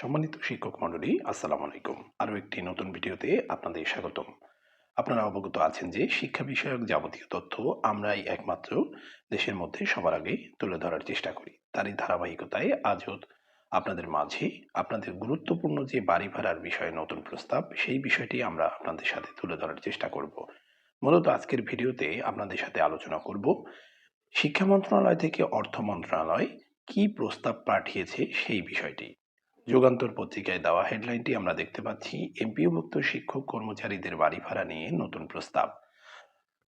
সম্মানিত শিক্ষক মণ্ডলী, আসসালামু আলাইকুম। আরও একটি নতুন ভিডিওতে আপনাদের স্বাগতম। আপনারা অবগত আছেন যে শিক্ষা বিষয়ক যাবতীয় তথ্য আমরাই একমাত্র দেশের মধ্যে সবার আগে তুলে ধরার চেষ্টা করি। তারই ধারাবাহিকতায় আজও আপনাদের মাঝে আপনাদের গুরুত্বপূর্ণ যে বাড়ি ভাড়ার বিষয়ে নতুন প্রস্তাব, সেই বিষয়টি আমরা আপনাদের সাথে তুলে ধরার চেষ্টা করব। মূলত আজকের ভিডিওতে আপনাদের সাথে আলোচনা করব, শিক্ষা মন্ত্রণালয় থেকে অর্থ মন্ত্রণালয় কি প্রস্তাব পাঠিয়েছে সেই বিষয়টি। যুগান্তর পত্রিকায় দেওয়া হেডলাইনটি আমরা দেখতে পাচ্ছি, এমপিওভুক্ত শিক্ষক কর্মচারীদের বাড়ি ভাড়া নিয়ে নতুন প্রস্তাব।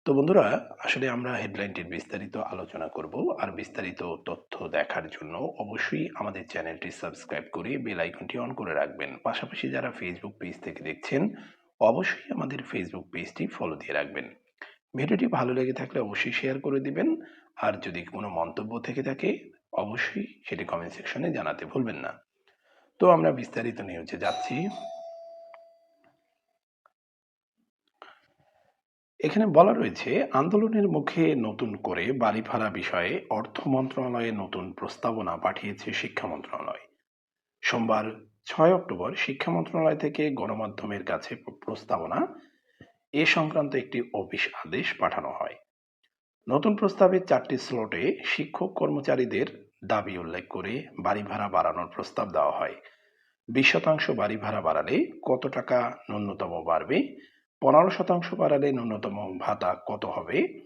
তো বন্ধুরা, আসলে আমরা হেডলাইনটির বিস্তারিত আলোচনা করব আর বিস্তারিত তথ্য দেখার জন্য অবশ্যই আমাদের চ্যানেলটি সাবস্ক্রাইব করে বেল আইকনটি অন করে রাখবেন। পাশাপাশি যারা ফেসবুক পেজ থেকে দেখছেন, অবশ্যই আমাদের ফেসবুক পেজটি ফলো দিয়ে রাখবেন। ভিডিওটি ভালো লেগে থাকলে অবশ্যই শেয়ার করে দিবেন। আর যদি কোনো মন্তব্য থেকে থাকে, অবশ্যই সেটি কমেন্ট সেকশনে জানাতে ভুলবেন না। তো আমরা বিস্তারিত নিউজে যাচ্ছি। এখানে বলা রয়েছে, আন্দোলনের মুখে নতুন করে বাড়ি ভাড়া বিষয়ে অর্থ মন্ত্রণালয়ে নতুন প্রস্তাবনা পাঠিয়েছে শিক্ষা মন্ত্রণালয়। সোমবার ছয় অক্টোবর শিক্ষা মন্ত্রণালয় থেকে গণমাধ্যমের কাছে প্রস্তাবনা, এ সংক্রান্ত একটি অফিস আদেশ পাঠানো হয়। নতুন প্রস্তাবে চারটি স্লটে শিক্ষক কর্মচারীদের দাবি উল্লেখ করে বাড়ি ভাড়া বাড়ানোর প্রস্তাব দেওয়া হয়। বিশ শতাংশ বাড়ি ভাড়া বাড়ালে কত টাকা ন্যূনতম বাড়বে? পনেরো শতাংশ বাড়ালে ন্যূনতম ভাতা কত হবে?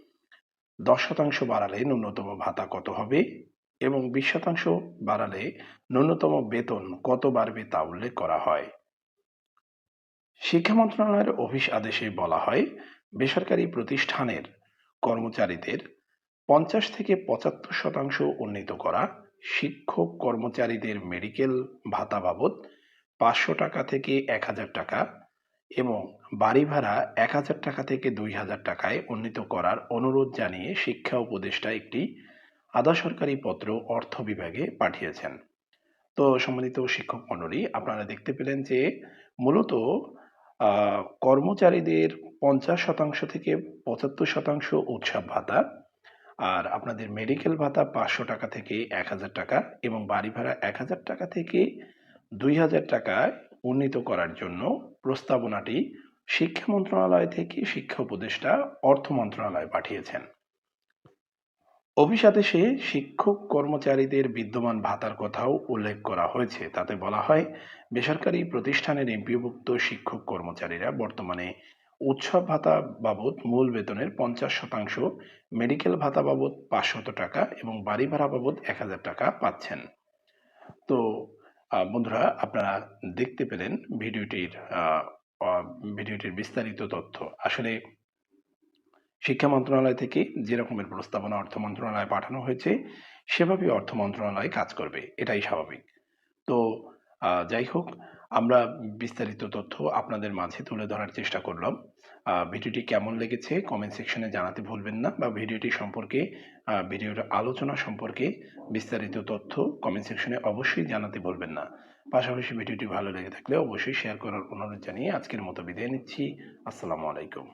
দশ শতাংশ বাড়ালে ন্যূনতম ভাতা কত হবে? এবং বিশ শতাংশ বাড়ালে ন্যূনতম বেতন কত বাড়বে তা উল্লেখ করা হয়। শিক্ষা মন্ত্রণালয়ের অফিস আদেশে বলা হয়, বেসরকারি প্রতিষ্ঠানের কর্মচারীদের পঞ্চাশ থেকে পঁচাত্তর শতাংশ উন্নীত করা শিক্ষক কর্মচারীদের মেডিকেল ভাতা বাবদ পাঁচশো টাকা থেকে এক হাজার টাকা এবং বাড়ি ভাড়া এক হাজার টাকা থেকে দুই হাজার টাকায় উন্নীত করার অনুরোধ জানিয়ে শিক্ষা উপদেষ্টা একটি আধা সরকারি পত্র অর্থ বিভাগে পাঠিয়েছেন। তো সম্মানিত শিক্ষক মণ্ডলী, আপনারা দেখতে পেলেন যে মূলত কর্মচারীদের পঞ্চাশ শতাংশ থেকে পঁচাত্তর শতাংশ উৎসব ভাতা আর আপনাদের মেডিকেল ভাতা পাঁচশো টাকা থেকে এক হাজার টাকা এবং বাড়ি ভাড়া এক হাজার টাকা থেকে দুই হাজার টাকায় উন্নীত করার জন্য প্রস্তাবনাটি শিক্ষা মন্ত্রণালয় থেকে শিক্ষা উপদেষ্টা, অর্থ মন্ত্রণালয় পাঠিয়েছেন। অভিসাদেশে শিক্ষক কর্মচারীদের বিদ্যমান ভাতার কথাও উল্লেখ করা হয়েছে। তাতে বলা হয়, বেসরকারি প্রতিষ্ঠানের এমপিভুক্ত শিক্ষক কর্মচারীরা বর্তমানে উৎসব ভাতা বাবদ মূল বেতনের পঞ্চাশ শতাংশ মেডিকেল ভাতা বাবদ পাঁচশত টাকা এবং বাড়ি ভাড়া বাবদ এক হাজার টাকা পাচ্ছেন। তো বন্ধুরা, আপনারা দেখতে পেলেন ভিডিওটির ভিডিওটির বিস্তারিত তথ্য। আসলে শিক্ষা মন্ত্রণালয় থেকে যে রকমের প্রস্তাবনা অর্থ মন্ত্রণালয়ে পাঠানো হয়েছে, সেভাবেই অর্থ মন্ত্রণালয় কাজ করবে। এটাই স্বাভাবিক। তো যাই হোক আমরা বিস্তারিত তথ্য আপনাদের মাঝে তুলে ধরার চেষ্টা করলাম। ভিডিওটি কেমন লেগেছে কমেন্ট সেকশনে জানাতে ভুলবেন না বা ভিডিওটি সম্পর্কে ভিডিওর আলোচনা সম্পর্কে বিস্তারিত তথ্য কমেন্ট সেকশনে অবশ্যই জানাতে ভুলবেন না। পাশাপাশি ভিডিওটি ভালো লেগে থাকলে অবশ্যই শেয়ার করার অনুরোধ জানিয়ে আজকের মতো বিদায় নিচ্ছি। আসসালামু আলাইকুম।